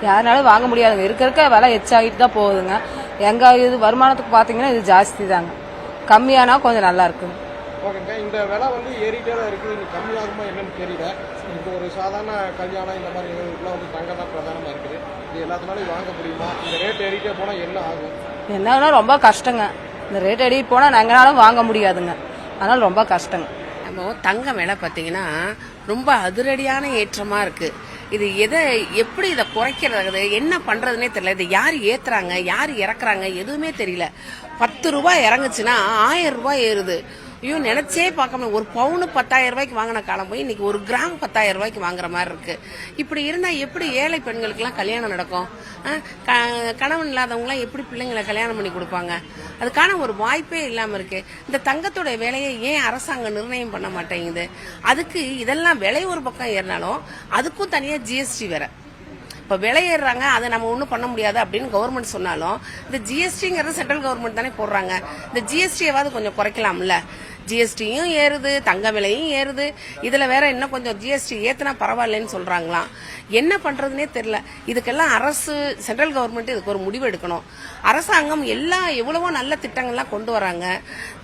யாருனாலும் வாங்க முடியாதுங்க. இருக்க இருக்க விலை எச்சாகிட்டு தான் போகுதுங்க. எங்க இது வருமானத்துக்கு பார்த்தீங்கன்னா இது ஜாஸ்தி தாங்க. கம்மியானா கொஞ்சம் நல்லா இருக்குங்க. ஓகேங்க. இந்த விலை வந்து ஏறிட்டே தான் இருக்குது. இது கம்மியாகுமா என்னன்னு தெரியல. இப்போ ஒரு சாதாரண கல்யாணம் இந்த மாதிரி வந்து தங்கம் தான் பிரதானமாக இருக்குது. இது எல்லாத்தினாலையும் வாங்க முடியுமா? இந்த ரேட் ஏறிட்டே போனால் என்ன ஆகும்? என்னன்னா ரொம்ப கஷ்டங்க. இந்த ரேட் எடிட்டு போனால் எங்கனாலும் வாங்க முடியாதுங்க. அதனால ரொம்ப கஷ்டங்க. நம்ம தங்க விலை பார்த்தீங்கன்னா ரொம்ப அதிரடியான ஏற்றமா இருக்கு. இது எதை எப்படி இதை குறைக்கிறது என்ன பண்றதுனே தெரியல. இதை யார் ஏத்துறாங்க யார் இறக்குறாங்க எதுவுமே தெரியல. பத்து ரூபாய் இறங்குச்சுன்னா ஆயிரம் ரூபாய் ஏறுது. ஐயோ நினைச்சே பார்க்க முடியும் ஒரு பவுனு பத்தாயிரம் ரூபாய்க்கு வாங்கின காலம் போய் இன்னைக்கு ஒரு கிராம் பத்தாயிரம் ரூபாய்க்கு வாங்குற மாதிரி இருக்கு. இப்படி இருந்தா எப்படி ஏழை பெண்களுக்கெல்லாம் கல்யாணம் நடக்கும்? க- கணவன் இல்லாதவங்களாம் எப்படி பிள்ளைங்களை கல்யாணம் பண்ணி கொடுப்பாங்க? அதுக்கான ஒரு வாய்ப்பே இல்லாம இருக்கு. இந்த தங்கத்தோட விலையை ஏன் அரசாங்கம் நிர்ணயம் பண்ண மாட்டேங்குது? அதுக்கு இதெல்லாம் விலை ஒரு பக்கம் ஏறினாலும் அதுக்கும் தனியா ஜிஎஸ்டி வேற. இப்ப விலை ஏறுறாங்க அதை நம்ம ஒன்றும் பண்ண முடியாது அப்படின்னு கவர்மெண்ட் சொன்னாலும் இந்த ஜிஎஸ்டிங்கிறது சென்ட்ரல் கவர்மெண்ட் தானே போடுறாங்க. இந்த ஜிஎஸ்டியாவது கொஞ்சம் குறைக்கலாம்ல? ஜிஎஸ்டியும் ஏறுது தங்க விலையும் ஏறுது. இதில் வேற இன்னும் கொஞ்சம் ஜிஎஸ்டி ஏற்றினா பரவாயில்லன்னு சொல்கிறாங்களாம் என்ன பண்ணுறதுனே தெரில இதுக்கெல்லாம் அரசு சென்ட்ரல் கவர்மெண்ட் இதுக்கு ஒரு முடிவு எடுக்கணும். அரசாங்கம் எல்லா எவ்வளவோ நல்ல திட்டங்கள்லாம் கொண்டு வராங்க.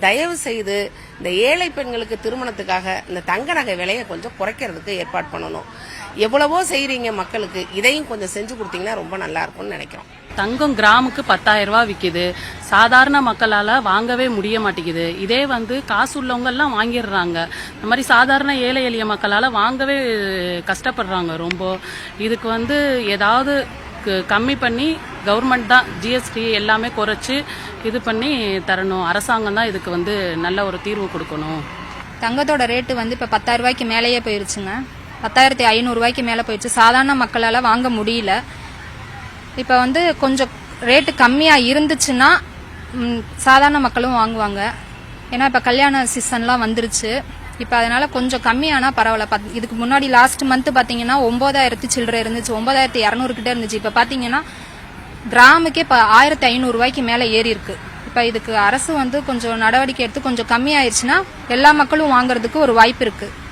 தயவு செய்து இந்த ஏழை பெண்களுக்கு திருமணத்துக்காக இந்த தங்க நகை விலையை கொஞ்சம் குறைக்கிறதுக்கு ஏற்பாடு பண்ணணும். எவ்வளவோ செய்கிறீங்க மக்களுக்கு. இதையும் கொஞ்சம் செஞ்சு கொடுத்தீங்கன்னா ரொம்ப நல்லா இருக்கும்னு நினைக்கிறோம். தங்கம் கிராமுக்கு பத்தாயிரம் ரூபாய் விற்கிது சாதாரண மக்களால் வாங்கவே முடிய மாட்டேங்குது. இதே வந்து காசு உள்ளவங்க எல்லாம் வாங்கிடுறாங்க. இந்த மாதிரி சாதாரண ஏழை எளிய மக்களால் வாங்கவே கஷ்டப்படுறாங்க ரொம்ப. இதுக்கு வந்து ஏதாவது க- கம்மி பண்ணி கவர்மெண்ட் தான் ஜிஎஸ்டி எல்லாமே குறைச்சி இது பண்ணி தரணும். அரசாங்கம் தான் இதுக்கு வந்து நல்ல ஒரு தீர்வு கொடுக்கணும். தங்கத்தோட ரேட்டு வந்து இப்போ பத்தாயிரம் ரூபாய்க்கு மேலேயே போயிருச்சுங்க. பத்தாயிரத்தி ஐநூறுரூவாய்க்கு மேலே போயிடுச்சு சாதாரண மக்களால் வாங்க முடியல. இப்போ வந்து கொஞ்சம் ரேட்டு கம்மியாக இருந்துச்சுன்னா சாதாரண மக்களும் வாங்குவாங்க. ஏன்னா இப்போ கல்யாண சீசன்லாம் வந்துருச்சு. இப்போ அதனால கொஞ்சம் கம்மியானா பரவாயில்ல. பத்- இதுக்கு முன்னாடி லாஸ்ட் மந்த் பார்த்தீங்கன்னா ஒன்பதாயிரத்தி சில்லற இருந்துச்சு. ஒன்பதாயிரத்தி இரநூறு கிட்ட இருந்துச்சு. இப்போ பார்த்தீங்கன்னா கிராமுக்கே இப்போ ஆயிரத்தி ஐநூறுரூவாய்க்கு மேலே ஏறி இருக்கு. இப்போ இதுக்கு அரசு வந்து கொஞ்சம் நடவடிக்கை எடுத்து கொஞ்சம் கம்மியாயிருச்சுன்னா எல்லா மக்களும் வாங்குறதுக்கு ஒரு வாய்ப்பு இருக்கு.